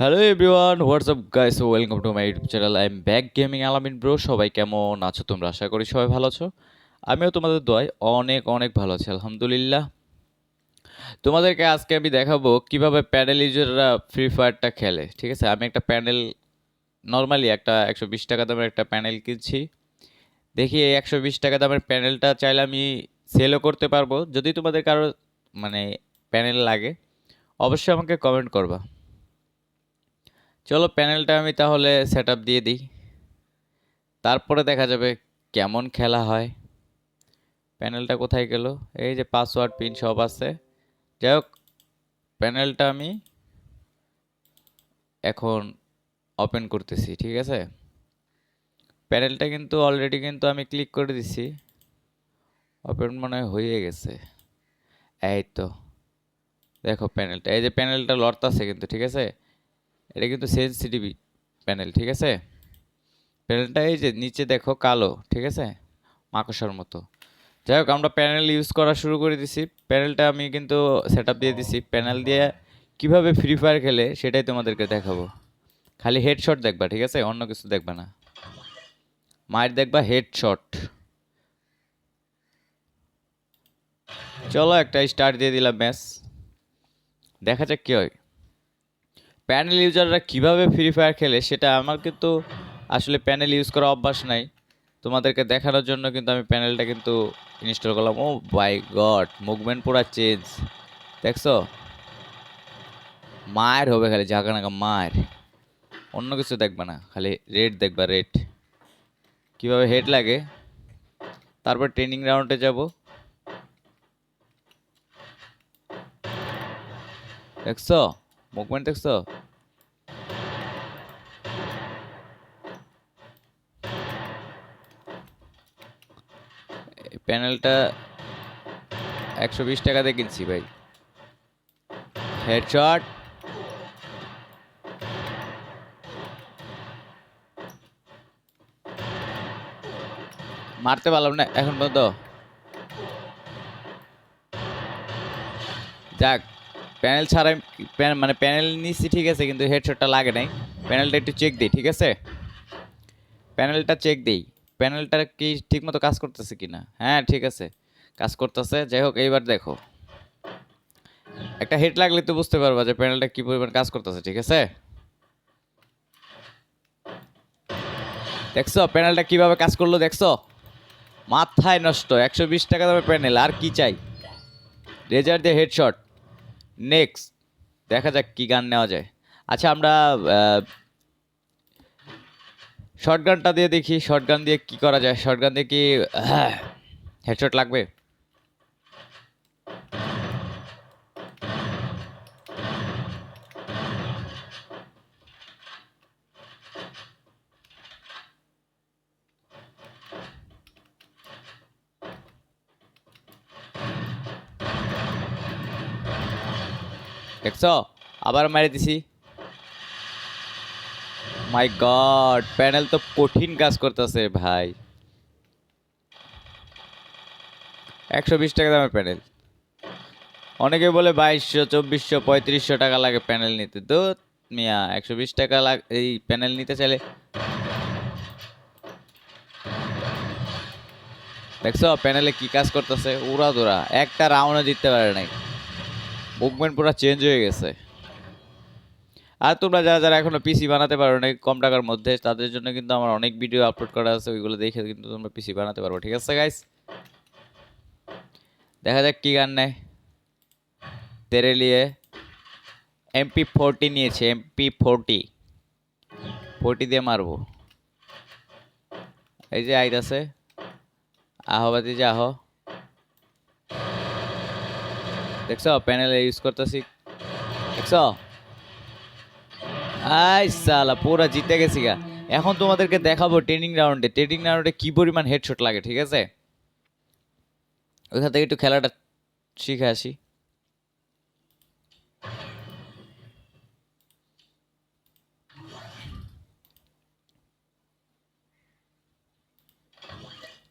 Hello everyone WhatsApp guys welcome to my YouTube channel I am back gaming Alamin bro সবাই কেমন আছো তোমরা? আশা করি সবাই ভালো আছো। আমিও তোমাদের দোয়ায় অনেক অনেক ভালো আছি, আলহামদুলিল্লাহ। তোমাদেরকে আজকে আমি দেখাবো কীভাবে প্যানেল ইউজাররা ফ্রি ফায়ারটা খেলে, ঠিক আছে? আমি একটা প্যানেল নর্মালি একটা একশো বিশ টাকা দামের একটা প্যানেল কিনছি। দেখি এই একশো বিশ টাকা দামের প্যানেলটা চাইলে আমি সেলও করতে পারব। যদি তোমাদের কারও মানে প্যানেল লাগে, অবশ্যই আমাকে কমেন্ট করবা। চলো প্যানেলটা আমি তাহলে সেট দিয়ে দিই। তারপরে দেখা যাবে কেমন খেলা হয়। প্যানেলটা কোথায় গেল? এই যে পাসওয়ার্ড পিন সব আছে। যাই হোক প্যানেলটা আমি এখন ওপেন করতেছি, ঠিক আছে? প্যানেলটা কিন্তু অলরেডি কিন্তু আমি ক্লিক করে দিছি। ওপেন মনে হয় গেছে। এই তো, দেখো প্যানেলটা। এই যে প্যানেলটা লড়তাছে কিন্তু, ঠিক আছে? এটা কিন্তু সেন্সিটিভ প্যানেল ঠিক আছে? প্যানেলটা এই যে নিচে দেখো কালো, ঠিক আছে? মাকসার মতো। যাই হোক, আমরা প্যানেল ইউজ করা শুরু করে দিছি। প্যানেলটা আমি কিন্তু সেট দিয়ে দিছি। প্যানেল দিয়ে কীভাবে ফ্রি ফায়ার খেলে সেটাই তোমাদেরকে দেখাবো। খালি হেডশট দেখবা, ঠিক আছে? অন্য কিছু দেখবা না। মায়ের দেখবা হেডশট চলো একটা স্টার্ট দিয়ে দিলাম ম্যাচ দেখা যাক কি হয়। প্যানেল ইউজাররা কীভাবে ফ্রি ফায়ার খেলে সেটা আমার কিন্তু আসলে প্যানেল ইউজ করা অভ্যাস নাই। তোমাদেরকে দেখানোর জন্য কিন্তু আমি প্যানেলটা কিন্তু ইনস্টল করলাম। ও বাই গড মুভমেন্ট পুরো চেঞ্জ দেখছ? মায়ের হবে খালি নাগা মায়ের। অন্য কিছু দেখবে না, খালি রেড দেখবা রেড কীভাবে হেড লাগে? তারপর ট্রেনিং রাউন্ডে যাব। দেখছ? মুভমেন্ট দেখছ প্যানেলটা একশো বিশ টাকাতে কিনছি ভাই। হেডশট মারতে পারলাম না, এখন পর্যন্ত। যাক প্যানেল ছাড়াই মানে প্যানেল নিচ্ছি ঠিক আছে, কিন্তু হেডশটটা লাগে নাই। প্যানেলটা একটু চেক দিই, ঠিক আছে? প্যানেলটা চেক দিই। প্যানেলটা কি ঠিকমতো কাজ করতেছে কি না হ্যাঁ ঠিক আছে, কাজ করতেছে। যাই হোক, এইবার দেখো। একটা হেড লাগলে তো বুঝতে পারবা যে প্যানেলটা কি পরিমাণ কাজ করতেছে, ঠিক আছে? দেখছ, প্যানেলটা কীভাবে কাজ করল, দেখছ? মাথায় নষ্ট, একশো বিশ টাকা দামের প্যানেল, আর কি চাই? রেজার দিয়ে হেডশট নেক্সট দেখা যাক কী গান নেওয়া যায়। আচ্ছা আমরা শর্ট গানটা দিয়ে দেখি শর্ট গান দিয়ে কী করা যায়? শর্ট গান দিয়ে কি হেডশট লাগবে? দেখছ? আবার মারি দিছি। মাই গড প্যানেল তো কঠিন কাজ করতেছে ভাই। একশো বিশ টাকা দামের প্যানেল অনেকে বলে বাইশশো, চব্বিশশো, পঁয়ত্রিশশো টাকা লাগে প্যানেল নিতে। তো মিয়া, একশো বিশ টাকা লাগ এই প্যানেল নিতে চাইলে দেখছ প্যানেলে কি কাজ করতেছে? উড়া দোড়া একটা রাউন্ডও জিততে পারে নাই। মুভমেন্ট পুরো চেঞ্জ হয়ে গেছে। আর তোমরা যারা যারা এখনও পিসি বানাতে পারো অনেক কম টাকার মধ্যে, তাদের জন্য কিন্তু আমার অনেক ভিডিও আপলোড করা আছে, ওইগুলো দেখে কিন্তু তোমরা পিসি বানাতে পারব। ঠিক আছে গাইস দেখা যাক কি গান নেয়। তেরে লিয়ে এমপি ফোরটি নিয়েছে এমপি ফোরটি ফোরটি দিয়ে মারবো। এই যে আইতাছে আহো বাতি যে আহো। দেখছ প্যানেলে ইউজ করতেছি। দেখছ? আই সালা, পুরা জিতে গেছি গা। এখন তোমাদেরকে দেখাবো ট্রেনিং রাউন্ডে ট্রেনিং রাউন্ডে কি পরিমাণ হেডশট লাগে, ঠিক আছে? ওইখান থেকে একটু খেলাটা শিখে আসি।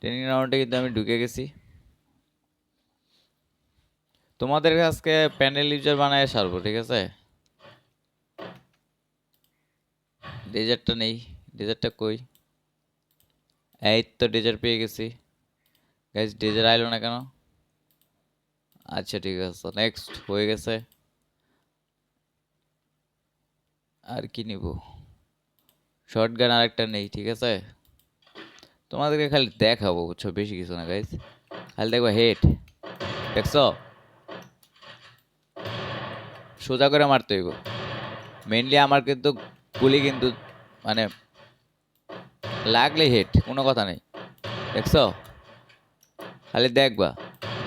ট্রেনিং রাউন্ডে কিন্তু আমি ঢুকে গেছি। তোমাদের আজকে প্যানেল ইউজার বানায় সারবো, ঠিক আছে? ডেজার্টটা নেই ডেজার্টটা কই? এই তো ডেজার্ট পেয়ে গেছি। গাইজ ডেজার্ট আইলো না কেন? আচ্ছা ঠিক আছে নেক্সট হয়ে গেছে। আর কি নিব? শর্ট গান আরেকটা নেই, ঠিক আছে? তোমাদেরকে খালি দেখাবো, বুঝছ? বেশি কিছু না গাইজ খালি দেখব হেড দেখছ? সোজা করে মারতে হইব। মেনলি আমার কিন্তু গুলি কিন্তু মানে লাগলে হেড কোনো কথা নেই। দেখছ? খালি দেখবা।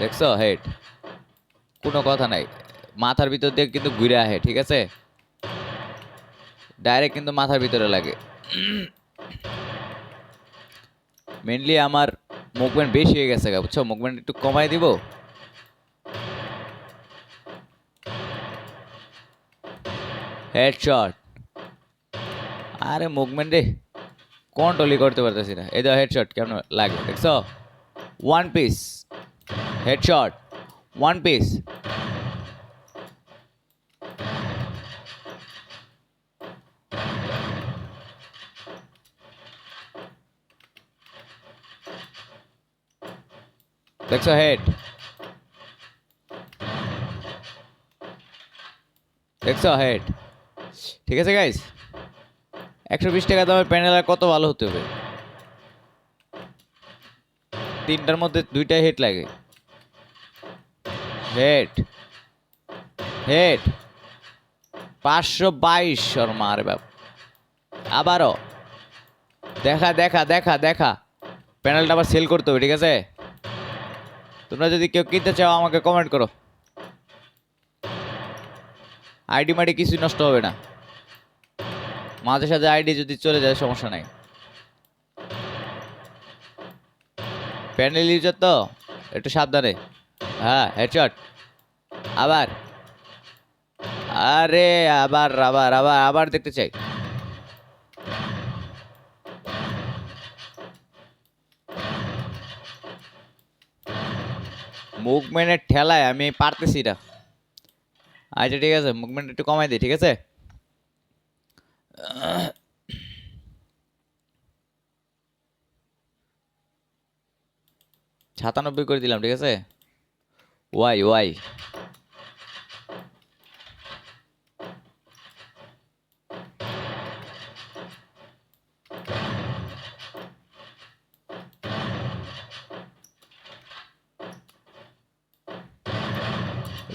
দেখছ? হেড কোনো কথা নাই। মাথার ভিতর দিয়ে কিন্তু ঘুরে আহে, ঠিক আছে? ডাইরেক্ট কিন্তু মাথার ভিতরে লাগে। মেনলি আমার মুভমেন্ট বেশি হয়ে গেছে গা, বুঝছ? মুভমেন্ট একটু কমাই দিব। হেডশট আরে মুভমেন্টে কন্ট্রোলই করতে পারতেছি না। এই দেখো হেডশট কেমন লাগে দেখছ one piece headshot one piece দেখছ হেড দেখছ হেড ঠিক আছে গাইস একশো বিশ টাকা দামের প্যানেল আর কত ভালো হতে হবে? তিনটার মধ্যে দুইটা হেড লাগে। হেড হেড পাঁচশো বাইশ, শর্মা, আরে বাপ। আবারও। দেখা দেখা দেখা দেখা। প্যানেলটা আবার সেল করতে হবে, ঠিক আছে? তোমরা যদি কেউ কিনতে চাও, আমাকে কমেন্ট করো। আইডি মাইডি কিছুই নষ্ট হবে না। মাঝে সাঝে আইডি যদি চলে যায়, সমস্যা নাই। প্যানেল ইউজার তো, একটু সাবধানে। হ্যাঁ হেডশট। আবার। আরে, আবার আবার আবার আবার দেখতে চাই। মুভমেন্টের ঠেলায় আমি পারতেছি না। আচ্ছা ঠিক আছে, মুভমেন্ট একটু কমাই দিই, ঠিক আছে? সাতানব্বই করে দিলাম ঠিক আছে? Y Y.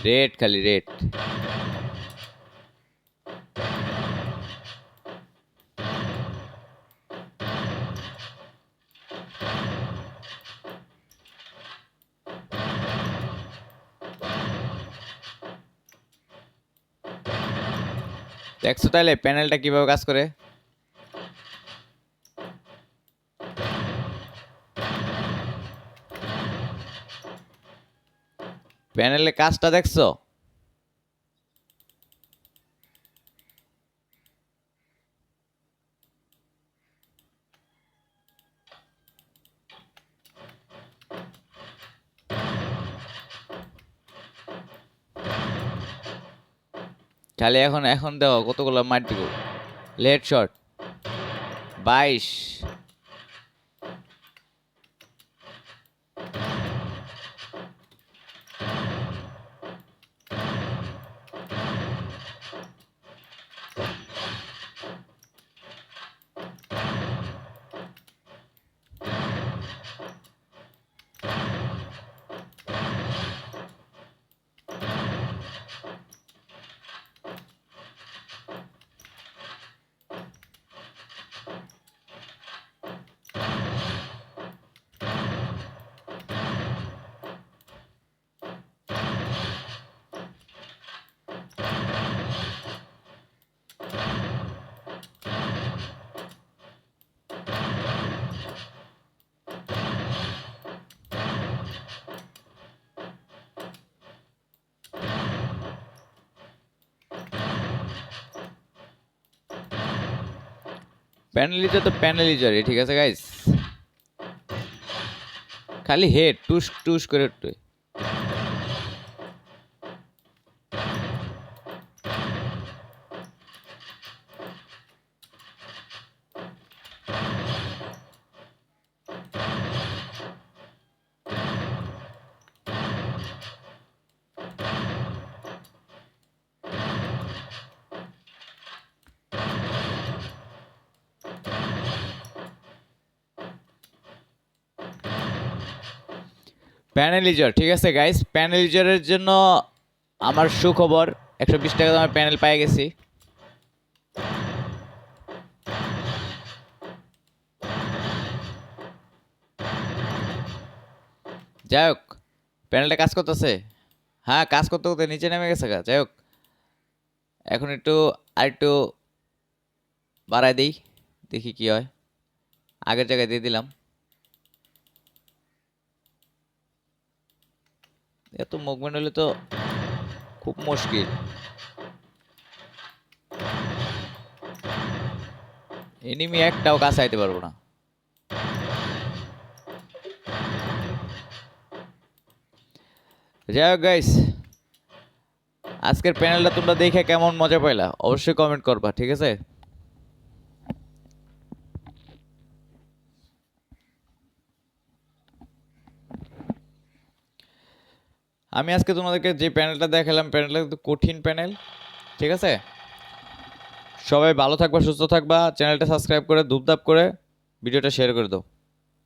রেট খালি রেট দেখছ তাহলে প্যানেলটা কীভাবে কাজ করে? প্যানেলের কাজটা দেখছ? খালি এখন এখন দেখো কতগুলো মার লেট শট বাইশ। প্যানেলিজার তো প্যানেলিজারই ঠিক আছে গাইস খালি হেড টুস টুস করে প্যানেলিজর ঠিক আছে গাইস প্যানেলিজরের জন্য আমার সুখবর, একশো বিশ টাকা দামের প্যানেল পেয়ে গেছি। যাই হোক প্যানেলটা কাজ করতেছে। হ্যাঁ কাজ করতে করতে নিচে নেমে গেছে গা, যাই হোক। এখন একটু, আর একটু বাড়ায় দিই, দেখি কি হয়। আগের জায়গায় দিয়ে দিলাম। এত মুভমেন্ট হলে তো খুব মুশকিল। এনিমি একটাও কাছে আইতে পারব না। যাই হোক গাইস আজকের প্যানেলটা তোমরা দেখে কেমন মজা পাইলা? অবশ্যই কমেন্ট করবা, ঠিক আছে? আমি আজকে তোমাদেরকে যে প্যানেলটা দেখালাম, প্যানেলটা কিন্তু কঠিন প্যানেল, ঠিক আছে? সবাই ভালো থাকবা, সুস্থ থাকবা, চ্যানেলটা সাবস্ক্রাইব করে দুপদাপ করে ভিডিওটা শেয়ার করে দাও।